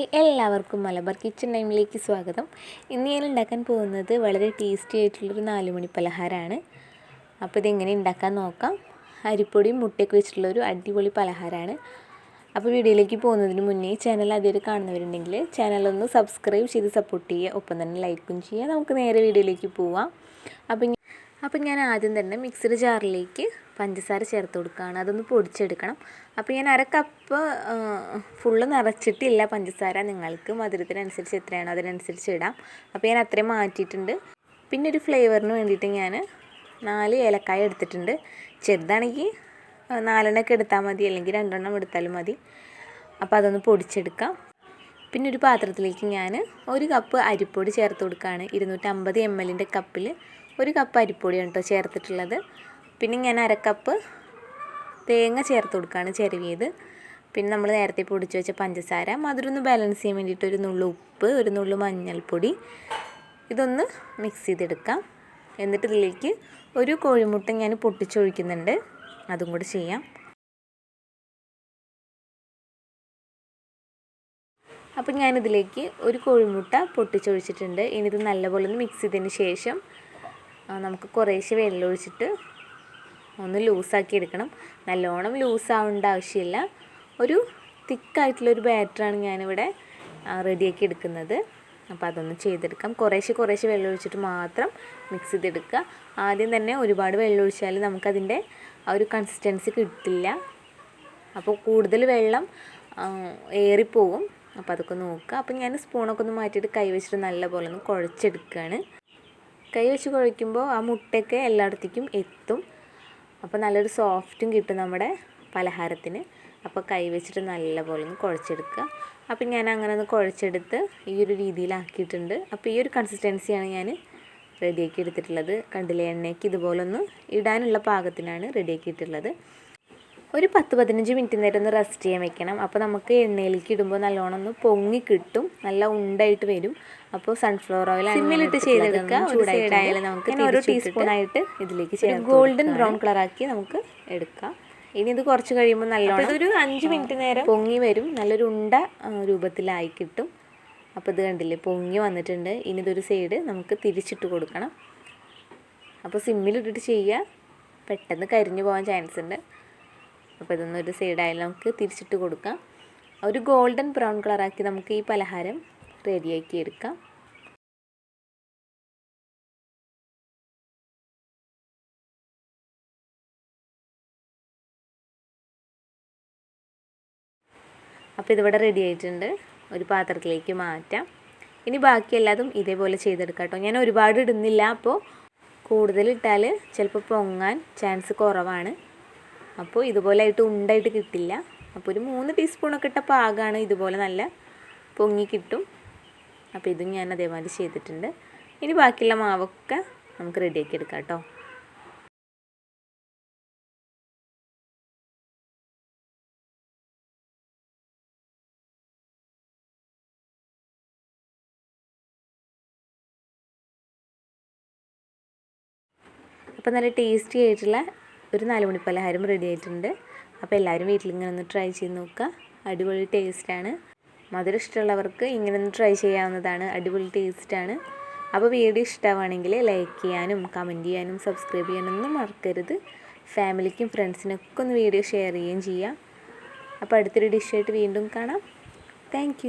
Hi എല്ലാവർക്കും Malabar kitchen ടൈമിലേക്ക് സ്വാഗതം. ഇന്ന് ഞാൻ ഉണ്ടാക്കാൻ പോകുന്നത് വളരെ ടേസ്റ്റി ആയിട്ടുള്ളൊരു നാലുമണി പലഹാരമാണ്. അപ്പോൾ ഇതെങ്ങനെ ഉണ്ടാക്കാൻ നോക്കാം. അരിപ്പൊടിയും മുട്ടയൊക്കെ വെച്ചിട്ടുള്ളൊരു അടിപൊളി പലഹാരമാണ്. അപ്പോൾ വീഡിയോയിലേക്ക് പോകുന്നതിന് മുന്നേ ചാനൽ ആദ്യമായിട്ട് കാണുന്നവരുണ്ടെങ്കിൽ ചാനലൊന്ന് സബ്സ്ക്രൈബ് ചെയ്ത് സപ്പോർട്ട് ചെയ്യുക. ഒപ്പം തന്നെ ലൈക്കും ചെയ്യുക. നമുക്ക് നേരെ വീഡിയോയിലേക്ക് പോവാം. അപ്പോൾ അപ്പം ഞാൻ ആദ്യം തന്നെ മിക്സഡ് ജാറിലേക്ക് പഞ്ചസാര ചേർത്ത് കൊടുക്കുകയാണ്. അതൊന്ന് പൊടിച്ചെടുക്കണം. അപ്പോൾ ഞാൻ അര കപ്പ് ഫുള്ള് നിറച്ചിട്ടില്ല പഞ്ചസാര. നിങ്ങൾക്ക് മധുരത്തിനനുസരിച്ച് എത്രയാണോ അതിനനുസരിച്ച് ഇടാം. അപ്പോൾ ഞാൻ അത്രയും മാറ്റിയിട്ടുണ്ട്. പിന്നെ ഒരു ഫ്ലേവറിന് വേണ്ടിയിട്ട് ഞാൻ നാല് ഏലക്കായ എടുത്തിട്ടുണ്ട്. ചെറുതാണെങ്കിൽ നാലെണ്ണമൊക്കെ എടുത്താൽ മതി. അല്ലെങ്കിൽ രണ്ടെണ്ണം എടുത്താലും മതി. അപ്പോൾ അതൊന്ന് പൊടിച്ചെടുക്കാം. പിന്നെ ഒരു പാത്രത്തിലേക്ക് ഞാൻ ഒരു കപ്പ് അരിപ്പൊടി ചേർത്ത് കൊടുക്കുകയാണ്. ഇരുന്നൂറ്റമ്പത് എം എല്ലിന്റെ കപ്പിൽ ഒരു കപ്പ് അരിപ്പൊടിയാണ് കേട്ടോ ചേർത്തിട്ടുള്ളത്. പിന്നെ ഞാൻ അരക്കപ്പ് തേങ്ങ ചേർത്ത് കൊടുക്കുകയാണ് ചെരുവിയത്. പിന്നെ നമ്മൾ നേരത്തെ പൊടിച്ച് വെച്ച പഞ്ചസാര മധുരം ഒന്ന് ബാലൻസ് ചെയ്യാൻ വേണ്ടിയിട്ട് ഒരു നുള്ളു ഉപ്പ് ഒരു നുള്ളു മഞ്ഞൾപ്പൊടി. ഇതൊന്ന് മിക്സ് ചെയ്തെടുക്കാം. എന്നിട്ട് ഇതിലേക്ക് ഒരു കോഴിമുട്ട ഞാൻ പൊട്ടിച്ചൊഴിക്കുന്നുണ്ട്. അതും കൂടി ചെയ്യാം. അപ്പം ഞാനിതിലേക്ക് ഒരു കോഴിമുട്ട പൊട്ടിച്ചൊഴിച്ചിട്ടുണ്ട്. ഇനി ഇത് നല്ലപോലെ ഒന്ന് മിക്സ് ചെയ്തതിന് ശേഷം നമുക്ക് കുറേശ്ശെ വെള്ളമൊഴിച്ചിട്ട് ഒന്ന് ലൂസാക്കി എടുക്കണം. നല്ലോണം ലൂസാവേണ്ട ആവശ്യമില്ല. ഒരു തിക്കായിട്ടുള്ളൊരു ബാറ്ററാണ് ഞാനിവിടെ റെഡിയാക്കി എടുക്കുന്നത്. അപ്പോൾ അതൊന്ന് ചെയ്തെടുക്കാം. കുറേശ്ശെ കുറേശ്ശെ വെള്ളം ഒഴിച്ചിട്ട് മാത്രം മിക്സ് ചെയ്തെടുക്കുക. ആദ്യം തന്നെ ഒരുപാട് വെള്ളം ഒഴിച്ചാൽ നമുക്കതിന്റെ ആ ഒരു കൺസിസ്റ്റൻസി കിട്ടില്ല. അപ്പോൾ കൂടുതൽ വെള്ളം ഏറിപ്പോവും. അപ്പോൾ അതൊക്കെ നോക്കുക. അപ്പോൾ ഞാൻ സ്പൂണൊക്കെ ഒന്ന് മാറ്റിയിട്ട് കൈ വെച്ചിട്ട് നല്ല പോലെ ഒന്ന് കുഴച്ചെടുക്കുകയാണ്. കൈ വെച്ച് കുഴയ്ക്കുമ്പോൾ ആ മുട്ടയൊക്കെ എല്ലായിടത്തേക്കും എത്തും. അപ്പോൾ നല്ലൊരു സോഫ്റ്റും കിട്ടും നമ്മുടെ പലഹാരത്തിന്. അപ്പോൾ കൈ വെച്ചിട്ട് നല്ലപോലെ ഒന്ന് കുഴച്ചെടുക്കുക. അപ്പം ഞാൻ അങ്ങനെ ഒന്ന് കുഴച്ചെടുത്ത് ഈ ഒരു രീതിയിലാക്കിയിട്ടുണ്ട്. അപ്പോൾ ഈ ഒരു കൺസിസ്റ്റൻസിയാണ് ഞാൻ റെഡിയാക്കി എടുത്തിട്ടുള്ളത്. കണ്ടില്ലേ എണ്ണയ്ക്ക് ഇതുപോലെ ഒന്ന് ഇടാനുള്ള പാകത്തിനാണ് റെഡിയാക്കിയിട്ടുള്ളത് ഒരു പത്ത് പതിനഞ്ച് മിനിറ്റ് നേരം ഒന്ന് റെസ്റ്റ് ചെയ്യാൻ വെക്കണം. അപ്പോൾ നമുക്ക് എണ്ണയിലേക്ക് ഇടുമ്പോൾ നല്ലോണം ഒന്ന് പൊങ്ങി കിട്ടും. നല്ല ഉണ്ടായിട്ട് വരും. അപ്പോൾ സൺഫ്ലവർ ഓയിൽ സിമ്മിലിട്ട് ചെയ്തെടുക്കുക ചൂടായാലും നമുക്ക് ഒരു ടീസ്പൂൺ ആയിട്ട് ഇതിലേക്ക് ചെയ്യാം ഗോൾഡൻ ബ്രൗൺ കളർ ആക്കി നമുക്ക് എടുക്കാം. ഇനി ഇത് കുറച്ച് കഴിയുമ്പോൾ നല്ലോണം ഇതൊരു അഞ്ച് മിനിറ്റ് നേരം പൊങ്ങി വരും. നല്ലൊരു ഉണ്ട രൂപത്തിലായി കിട്ടും. അപ്പോൾ ഇത് കണ്ടില്ലേ പൊങ്ങി വന്നിട്ടുണ്ട്. ഇനി ഇതൊരു സൈഡ് നമുക്ക് തിരിച്ചിട്ട് കൊടുക്കണം. അപ്പോൾ സിമ്മിലിട്ടിട്ട് ചെയ്യുക പെട്ടെന്ന് കരിഞ്ഞു പോകാൻ ചാൻസ് ഉണ്ട്. അപ്പോൾ ഇതൊന്നൊരു സൈഡായാലും നമുക്ക് തിരിച്ചിട്ട് കൊടുക്കാം. ഒരു ഗോൾഡൻ ബ്രൗൺ കളറാക്കി നമുക്ക് ഈ പലഹാരം റെഡിയാക്കി എടുക്കാം. അപ്പോൾ ഇതിവിടെ റെഡി ആയിട്ടുണ്ട്. ഒരു പാത്രത്തിലേക്ക് മാറ്റാം. ഇനി ബാക്കി എല്ലാതും ഇതേപോലെ ചെയ്തെടുക്കാം കേട്ടോ. ഞാൻ ഒരുപാട് ഇടുന്നില്ല അപ്പോൾ കൂടുതൽ ഇട്ടാൽ ചിലപ്പോൾ പൊങ്ങാൻ ചാൻസ് കുറവാണ്. അപ്പോൾ ഇതുപോലെ ആയിട്ട് ഉണ്ടായിട്ട് കിട്ടില്ല. അപ്പോൾ ഒരു മൂന്ന് ടീസ്പൂണൊക്കെ ഇട്ട പാകമാണ് ഇതുപോലെ നല്ല പൊങ്ങി കിട്ടും. അപ്പോൾ ഇതും ഞാൻ അതേമാതിരി ചെയ്തിട്ടുണ്ട്. ഇനി ബാക്കിയുള്ള മാവൊക്കെ നമുക്ക് റെഡിയാക്കി എടുക്കാം കേട്ടോ അപ്പോൾ നല്ല ടേസ്റ്റി ആയിട്ടുള്ള ഒരു നാല് മണി പലഹാരം റെഡി ആയിട്ടുണ്ട്. അപ്പോൾ എല്ലാവരും വീട്ടിൽ ഇങ്ങനെ ഒന്ന് ട്രൈ ചെയ്ത് നോക്കുക. അടിപൊളി ടേസ്റ്റാണ് മധുരം ഇഷ്ടമുള്ളവർക്ക് ഇങ്ങനെ ഒന്ന് ട്രൈ ചെയ്യാവുന്നതാണ്. അടിപൊളി ടേസ്റ്റാണ് അപ്പോൾ വീഡിയോ ഇഷ്ടമാണെങ്കിൽ ലൈക്ക് ചെയ്യാനും കമന്റ് ചെയ്യാനും സബ്സ്ക്രൈബ് ചെയ്യാനൊന്നും മറക്കരുത്. ഫാമിലിക്കും ഫ്രണ്ട്സിനൊക്കെ ഒന്ന് വീഡിയോ ഷെയർ ചെയ്യുകയും ചെയ്യാം. അപ്പോൾ അടുത്തൊരു ഡിഷായിട്ട് വീണ്ടും കാണാം. താങ്ക്